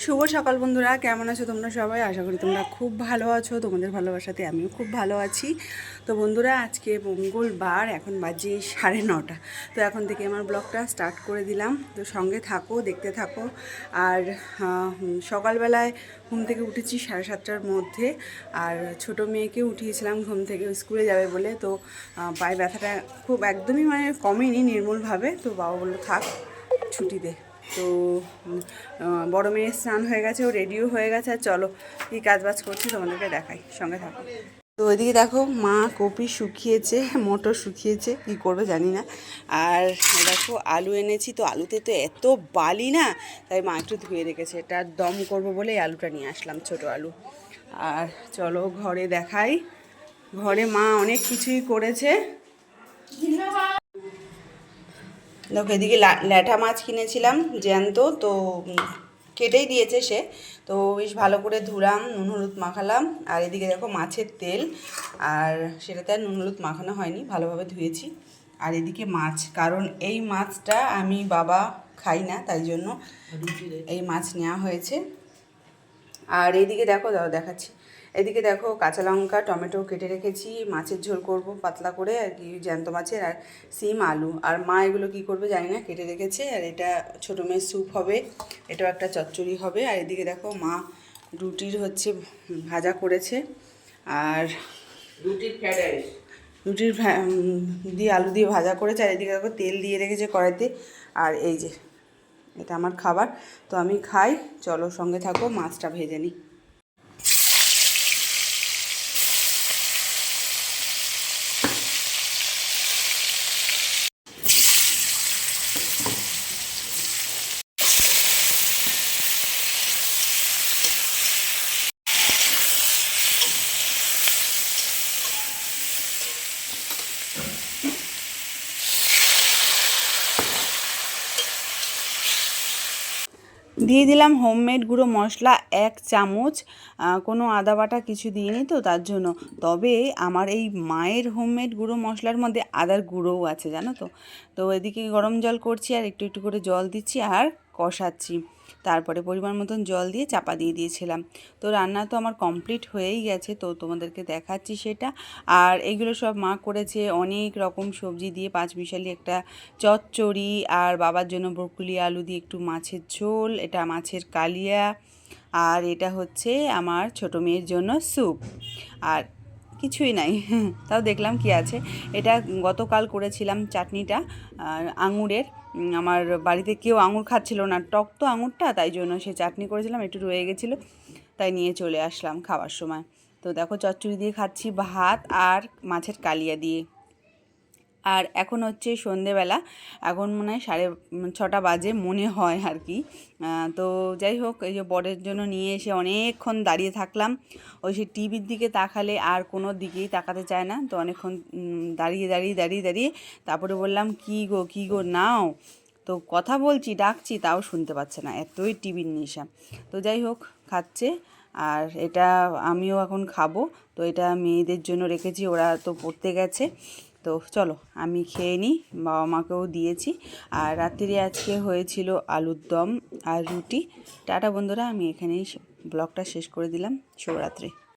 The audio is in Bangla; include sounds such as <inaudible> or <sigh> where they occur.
শুভ সকাল বন্ধুরা, কেমন আছো তোমরা সবাই? আশা করি তোমরা খুব ভালো আছো, তোমাদের ভালোবাসাতে আমিও খুব ভালো আছি। তো বন্ধুরা, আজকে মঙ্গলবার, এখন বাজে সাড়ে নটা। তো এখন থেকে আমার ব্লগটা স্টার্ট করে দিলাম। তো সঙ্গে থাকো, দেখতে থাকো। আর সকালবেলায় ঘুম থেকে উঠেছি সাড়ে সাতটার মধ্যে। আর ছোট মেয়েকে উঠিয়েছিলাম, ঘুম থেকে স্কুলে যাবে বলে। তো পায়ে ব্যথাটা খুব একদমই মানে কমেনি, নির্মূলভাবে। তো বাবা বলল, থাক, ছুটি দে। তো বড় মেয়ের স্নান হয়ে গেছে, ও রেডিও হয়ে গেছে, আর চলো কী কাজ বাজ করছি তোমাদেরকে দেখাই, সঙ্গে থাকো। তো ওইদিকে দেখো, মা কপি শুকিয়েছে, মটর শুকিয়েছে, কি করবে জানি না। আর দেখো, আলু এনেছি, তো আলুতে তো এত বালি না, তাই মা একটু ধুয়ে রেখেছে। এটা দম করব বলে আলুটা নিয়ে আসলাম, ছোট আলু। আর চলো ঘরে দেখাই। ঘরে মা অনেক কিছুই করেছে। দেখো এদিকে ল্যাঠা মাছ কিনেছিলাম জ্যান্ত তো কেটেই দিয়েছে সে। তো বেশ ভালো করে ধুলাম নুন হলুদ মাখালাম আর এদিকে দেখো মাছের তেল আর সেটাতে আর নুন হলুদ মাখানো হয়নি ভালোভাবে ধুয়েছি। আর এদিকে মাছ কারণ এই মাছটা আমি বাবা খাই না তাই জন্য এই মাছ নেওয়া হয়েছে। আর এদিকে দেখো দাও দেখাচ্ছি। এদিকে দেখো কাঁচা লঙ্কা টমেটো কেটে রেখেছি মাছের ঝোল করব পাতলা করে আর কি জ্যান্ত মাছের আর সিম আলু। আর মা এগুলো কি করবে জানি না কেটে রেখেছে আর এটা ছোটো মেয়ের স্যুপ হবে এটাও একটা চচ্চড়ি হবে। আর এদিকে দেখো মা রুটির হচ্ছে ভাজা করেছে আর রুটির ফ্রাইড রাইস। রুটির দিয়ে আলু দিয়ে ভাজা করেছে আর এদিকে দেখো তেল দিয়ে রেখেছে কড়াইতে আর এই যে এটা আমার খাবার। তো আমি খাই চলো সঙ্গে থাকো মাছটা ভেজে নিই। দিয়ে দিলাম হোমমেড গুঁড়ো মশলা এক চামচ। কোনো আদা বাটা কিছু দিইনি তো, তার জন্য। তবে আমার এই মায়ের হোমমেড গুঁড়ো মশলার মধ্যে আদার গুঁড়োও আছে, জানো তো? তো এদিকে গরম জল করছি আর একটু একটু করে জল দিচ্ছি। আর কষাচ্ছি। তারপরে পরিমাণ মতন জল দিয়ে চাপা দিয়ে দিয়েছিলাম। তো রান্না তো আমার কমপ্লিট হয়েই গেছে, তো তোমাদেরকে দেখাচ্ছি সেটা। আর এগুলো সব মা করেছে অনেক রকম সবজি দিয়ে পাঁচ মিশালি একটা চচ্চড়ি আর বাবার জন্য ব্রকুলি আলু দিয়ে একটু মাছের ঝোল, এটা মাছের কালিয়া, আর এটা হচ্ছে আমার ছোটো মেয়ের জন্য স্যুপ। আর কিছুই নাই। <laughs> তাও দেখলাম কি আছে। এটা গতকাল করেছিলাম চাটনিটা আঙুরের। আমার বাড়িতে কেউ আঙুর খাচ্ছিল না। টক তো আঙুরটা, তাই জন্য সে চাটনি করেছিলাম, একটু রয়ে গেছিল, তাই নিয়ে চলে আসলাম খাওয়ার সময়। তো দেখো, চচ্চড়ি দিয়ে খাচ্ছি ভাত আর মাছের কালিয়া দিয়ে। আর এখন হচ্ছে সন্ধেবেলা। এখন মনে হয় সাড়ে ছটা বাজে মনে হয় আর কি। তো যাই হোক, এই যে বরের জন্য নিয়ে এসে অনেকক্ষণ দাঁড়িয়ে থাকলাম। ওই সে টিভির দিকে তাকালে আর কোনো দিকেই তাকাতে চায় না। তো অনেকক্ষণ দাঁড়িয়ে দাঁড়িয়ে দাঁড়িয়ে দাঁড়িয়ে তারপরে বললাম, কী গো কী গো, নাও। তো কথা বলছি, ডাকছি, তাও শুনতে পাচ্ছে না। এতই টিভির নেশা। তো যাই হোক, খাচ্ছে। আর এটা আমিও এখন খাব। তো এটা মেয়েদের জন্য রেখেছি, ওরা তো পড়তে গেছে। তো চলো, আমি খেয়ে নিই, বাবা মাকেও দিয়েছি। আর রাত্রিরে আজকে হয়েছিল আলুর দম আর রুটি। টাটা বন্ধুরা, আমি এখানেই ব্লগটা শেষ করে দিলাম। শুভরাত্রি।